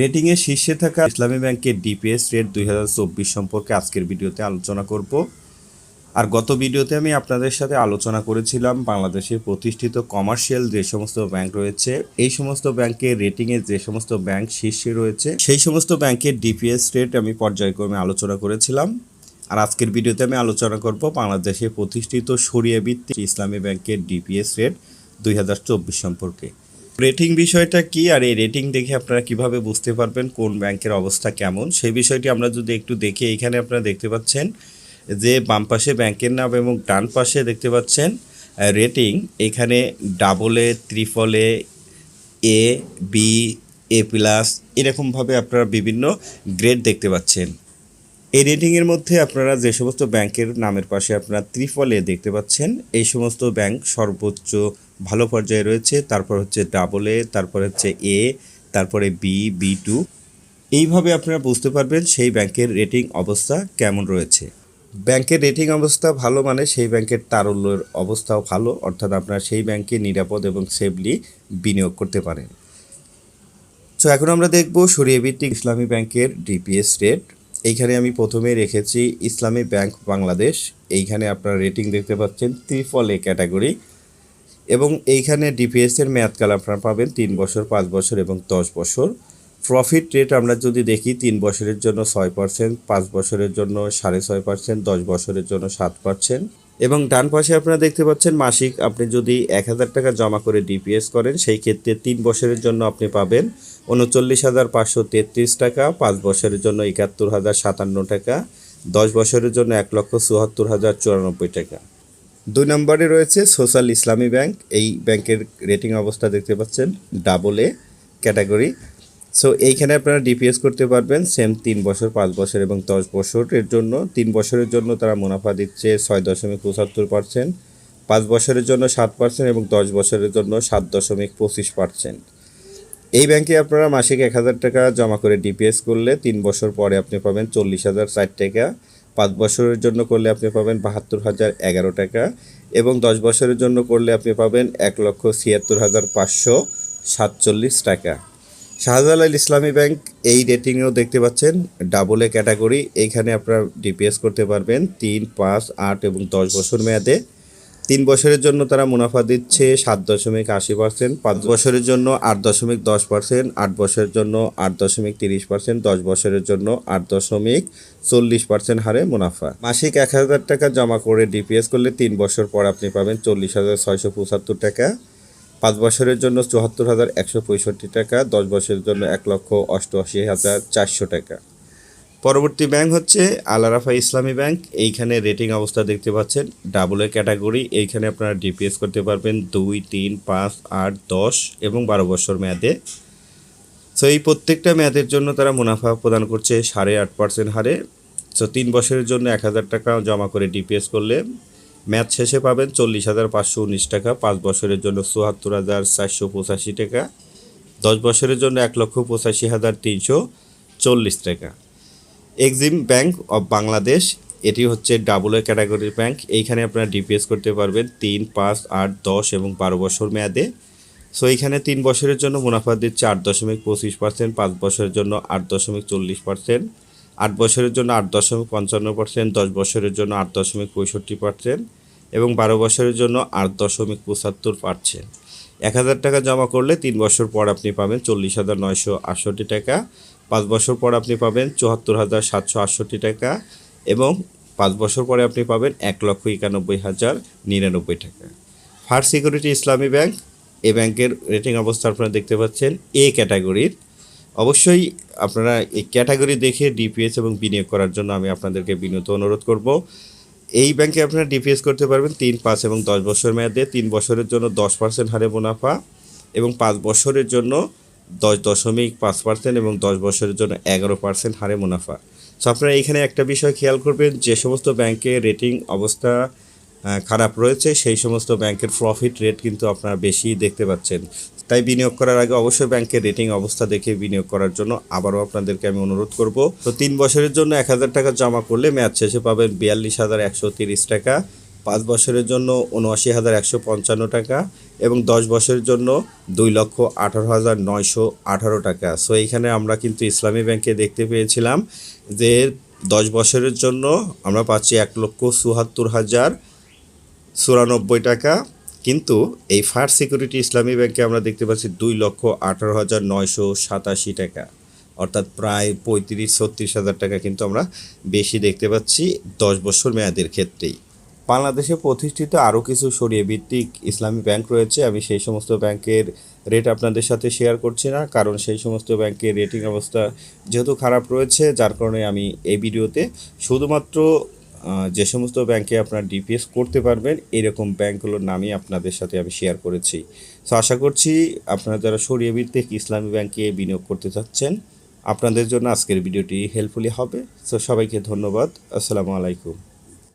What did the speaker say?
রেটিংয়ে শীর্ষে থাকা ইসলামী ব্যাংকের ডিপিএস রেট দুই হাজার চব্বিশ সম্পর্কে আজকের ভিডিওতে আলোচনা করব। আর গত ভিডিওতে আমি আপনাদের সাথে আলোচনা করেছিলাম বাংলাদেশের প্রতিষ্ঠিত কমার্শিয়াল যে সমস্ত ব্যাংক রয়েছে, এই সমস্ত ব্যাংকের রেটিংয়ে যে সমস্ত ব্যাংক শীর্ষে রয়েছে, সেই সমস্ত ব্যাংকের ডিপিএস রেট আমি পর্যায়ক্রমে আলোচনা করেছিলাম। আর আজকের ভিডিওতে আমি আলোচনা করব বাংলাদেশে প্রতিষ্ঠিত সরিয়া ভিত্তিক ইসলামী ব্যাংকের ডিপিএস রেট দুই হাজার চব্বিশ সম্পর্কে। রেটিং বিষয়টা কি আর এই রেটিং দেখে আপনারা কীভাবে বুঝতে পারবেন কোন ব্যাংকের অবস্থা কেমন? সেই বিষয়টি আমরা যদি একটু দেখি এইখানে আপনারা দেখতে পাচ্ছেন যে বাম পাশে ব্যাংকের নাম এবং ডান পাশে দেখতে পাচ্ছেন রেটিং। এখানে ডাবলে ত্রিফলে এ বি এ প্লাস এরকমভাবে আপনারা বিভিন্ন গ্রেড দেখতে পাচ্ছেন। এই রেটিংয়ের মধ্যে আপনারা যে সমস্ত ব্যাংকের নামের পাশে আপনারা ত্রিফলে দেখতে পাচ্ছেন, এই সমস্ত ব্যাংক সর্বোচ্চ ভালো পর্যায়ে রয়েছে, তারপর হচ্ছে ডাবল এ তারপর হচ্ছে এ তারপরে বি বি টু এইভাবে আপনারা বুঝতে পারবেন সেই ব্যাংকের রেটিং অবস্থা কেমন রয়েছে। ব্যাংকের রেটিং অবস্থা ভালো মানে সেই ব্যাংকের তারল্যের অবস্থাও ভালো, অর্থাৎ আপনারা সেই ব্যাংকে নিরাপদ এবং সেফলি বিনিয়োগ করতে পারেন। তো এখন আমরা দেখব সরিয়ে ভিত্তিক ইসলামী ব্যাংকের ডিপিএস রেট এইখানে আমি প্রথমে রেখেছি ইসলামী ব্যাংক বাংলাদেশ। এইখানে আপনারা রেটিং দেখতে পাচ্ছেন ত্রিফল এ ক্যাটাগরি এবং এইখানে ডিপিএস এর মেয়াদকাল আপনারা পাবেন তিন বছর, পাঁচ বছর এবং দশ বছর। প্রফিট রেট আমরা যদি দেখি, তিন বছরের জন্য ছয় পার্সেন্ট পাঁচ বছরের জন্য সাড়ে ছয় পার্সেন্ট দশ বছরের জন্য সাত পার্সেন্ট এবং ডান পাশে আপনারা দেখতে পাচ্ছেন মাসিক আপনি যদি এক হাজার টাকা জমা করে ডিপিএস করেন, সেই ক্ষেত্রে তিন বছরের জন্য আপনি পাবেন উনচল্লিশ হাজার পাঁচশো তেত্রিশ টাকা, পাঁচ বছরের জন্য একাত্তর হাজার সাতান্ন টাকা, দশ বছরের জন্য এক লক্ষ চুয়াত্তর হাজার চুরানব্বই টাকা। দুই নম্বরে রয়েছে সোশ্যাল ইসলামী ব্যাংক। এই ব্যাংকের রেটিং অবস্থা দেখতে পাচ্ছেন ডাবল এ ক্যাটাগরি। সো এইখানে আপনারা ডিপিএস করতে পারবেন, সেম তিন বছর, পাঁচ বছর এবং দশ বছরের জন্য। তিন বছরের জন্য তারা মুনাফা দিচ্ছে ছয় দশমিক পঁচাত্তর পার্সেন্ট, পাঁচ বছরের জন্য সাত পার্সেন্ট এবং দশ বছরের জন্য সাত দশমিক পঁচিশ পার্সেন্ট। এই ব্যাংকে আপনারা মাসিক এক হাজার টাকা জমা করে ডিপিএস করলে তিন বছর পরে আপনি পাবেন চল্লিশ হাজার ষাট টাকা। পাঁচ বছরের জন্য করলে আপনি পাবেন বাহাত্তর হাজার এগারো টাকা এবং দশ বছরের জন্য করলে আপনি পাবেন এক লক্ষ ছিয়াত্তর হাজার পাঁচশো সাতচল্লিশ টাকা। শাহজালাল ইসলামী ব্যাংক এই রেটিংয়েও দেখতে পাচ্ছেন ডাবল এ ক্যাটাগরি এইখানে আপনারা ডিপিএস করতে পারবেন তিন, পাঁচ, আট এবং দশ বছর মেয়াদে। তিন বছরের জন্য তারা মুনাফা দিচ্ছে সাত দশমিক আশি পার্সেন্ট, পাঁচ বছরের জন্য আট দশমিক দশ পার্সেন্ট, আট বছরের জন্য আট দশমিক তিরিশ পার্সেন্ট, দশ বছরের জন্য আট দশমিক চল্লিশ পার্সেন্ট হারে মুনাফা। মাসিক এক হাজার টাকা জমা করে ডিপিএস করলে তিন বছর পর আপনি পাবেন চল্লিশ হাজার ছয়শো পঁচাত্তর টাকা, পাঁচ বছরের জন্য চুয়াত্তর হাজার একশো পঁয়ষট্টি টাকা, দশ বছরের জন্য এক লক্ষ অষ্টআশি হাজার চারশো টাকা। পরবর্তী ব্যাংক হচ্ছে আলারাফা ইসলামী ব্যাংক। এইখানে রেটিং অবস্থা দেখতে পাচ্ছেন ডাবল এ ক্যাটাগরি এইখানে আপনারা ডিপিএস করতে পারবেন দুই, তিন, পাঁচ, আট, দশ এবং বারো বছর মেয়াদে। সো এই প্রত্যেকটা মেয়াদের জন্য তারা মুনাফা প্রদান করছে সাড়ে আট পার্সেন্ট হারে। সো তিন বছরের জন্য এক হাজার টাকা জমা করে ডিপিএস করলে ম্যাচ শেষে পাবেন চল্লিশ হাজার পাঁচশো উনিশ টাকা, পাঁচ বছরের জন্য চুয়াত্তর হাজার চারশো পঁচাশি টাকা, দশ বছরের জন্য এক লক্ষ পঁচাশি হাজার তিনশো চল্লিশ টাকা। এক্সিম ব্যাংক অফ বাংলাদেশ এটি হচ্ছে ডাবল এ ক্যাটাগরির ব্যাংক এইখানে আপনারা ডিপিএস করতে পারবেন তিন, পাঁচ, আট, দশ এবং বারো বছর মেয়াদে। সো এইখানে তিন বছরের জন্য মুনাফা দিচ্ছে আট দশমিক পঁচিশ পার্সেন্ট পাঁচ বছরের জন্য আট দশমিক চল্লিশ পার্সেন্ট আট বছরের জন্য আট দশমিক পঞ্চান্ন পার্সেন্ট দশ বছরের জন্য আট দশমিক পঁয়ষট্টি পার্সেন্ট এবং বারো বছরের জন্য আট দশমিক পঁচাত্তর পার্সেন্ট এক হাজার টাকা জমা করলে তিন বছর পর আপনি পাবেন চল্লিশ হাজার নয়শো আটষট্টি টাকা। পাঁচ বছর পর আপনি পাবেন চুয়াত্তর হাজার সাতশো আটষট্টি টাকা এবং পাঁচ বছর পরে আপনি পাবেন এক লক্ষ একানব্বই হাজার নিরানব্বই টাকা। ফার্স্ট সিকিউরিটি ইসলামী ব্যাংক এই ব্যাংকের রেটিং অবস্থা আপনারা দেখতে পাচ্ছেন এ ক্যাটাগরির অবশ্যই আপনারা এই ক্যাটাগরি দেখে ডিপিএস এবং বিনিয়োগ করার জন্য আমি আপনাদেরকে বিনীত অনুরোধ করব। এই ব্যাংকে আপনারা ডিপিএস করতে পারবেন তিন, পাঁচ এবং দশ বছর মেয়াদে। তিন বছরের জন্য দশ পার্সেন্ট হারে মুনাফা এবং পাঁচ বছরের জন্য দশ দশমিক পাঁচ পার্সেন্ট এবং দশ বছরের জন্য এগারো পার্সেন্ট হারে মুনাফা। সো আপনারা এখানে একটা বিষয় খেয়াল করবেন, যে সমস্ত ব্যাংকে রেটিং অবস্থা খারাপ রয়েছে, সেই সমস্ত ব্যাংকের প্রফিট রেট কিন্তু আপনারা বেশি দেখতে পাচ্ছেন। তাই বিনিয়োগ করার আগে অবশ্যই ব্যাংকের রেটিং অবস্থা দেখে বিনিয়োগ করার জন্য আবারও আপনাদেরকে আমি অনুরোধ করব। তো তিন বছরের জন্য এক হাজার টাকা জমা করলে ম্যাচ শেষে পাবেন বিয়াল্লিশ হাজার একশো তিরিশ টাকা। পাঁচ বছরের জন্য উনআশি হাজার একশো পঞ্চান্ন টাকা এবং দশ বছরের জন্য দুই লক্ষ আঠারো হাজার নয়শো আঠারো টাকা। সো এইখানে আমরা কিন্তু ইসলামী ব্যাংকে দেখতে পেয়েছিলাম যে দশ বছরের জন্য আমরা পাচ্ছি এক লক্ষ চুহাত্তর হাজার চুরানব্বই টাকা। কিন্তু এই ফার্স্ট সিকিউরিটি ইসলামী ব্যাংকে আমরা দেখতে পাচ্ছি দুই লক্ষ আঠারো হাজার নয়শো সাতাশি টাকা। অর্থাৎ প্রায় পঁয়ত্রিশ, ছত্রিশ হাজার টাকা কিন্তু আমরা বেশি দেখতে পাচ্ছি দশ বছর মেয়াদের ক্ষেত্রেই। বাংলাদেশে প্রতিষ্ঠিত আরও কিছু সরিয়ে ভিত্তিক ইসলামী ব্যাংক রয়েছে। আমি সেই সমস্ত ব্যাংকের রেট আপনাদের সাথে শেয়ার করছি না, কারণ সেই সমস্ত ব্যাংকের রেটিং অবস্থা যেহেতু খারাপ রয়েছে, যার কারণে আমি এই ভিডিওতে শুধুমাত্র যে সমস্ত ব্যাংকে আপনারা ডিপিএস করতে পারবেন, এরকম ব্যাংকগুলোর নামই আপনাদের সাথে আমি শেয়ার করেছি। সো আশা করছি আপনারা যারা সরিয়ে ভিত্তিক ইসলামী ব্যাংকে বিনিয়োগ করতে চাচ্ছেন, আপনাদের জন্য আজকের ভিডিওটি হেল্পফুলি হবে। সো সবাইকে ধন্যবাদ। আসসালামু আলাইকুম।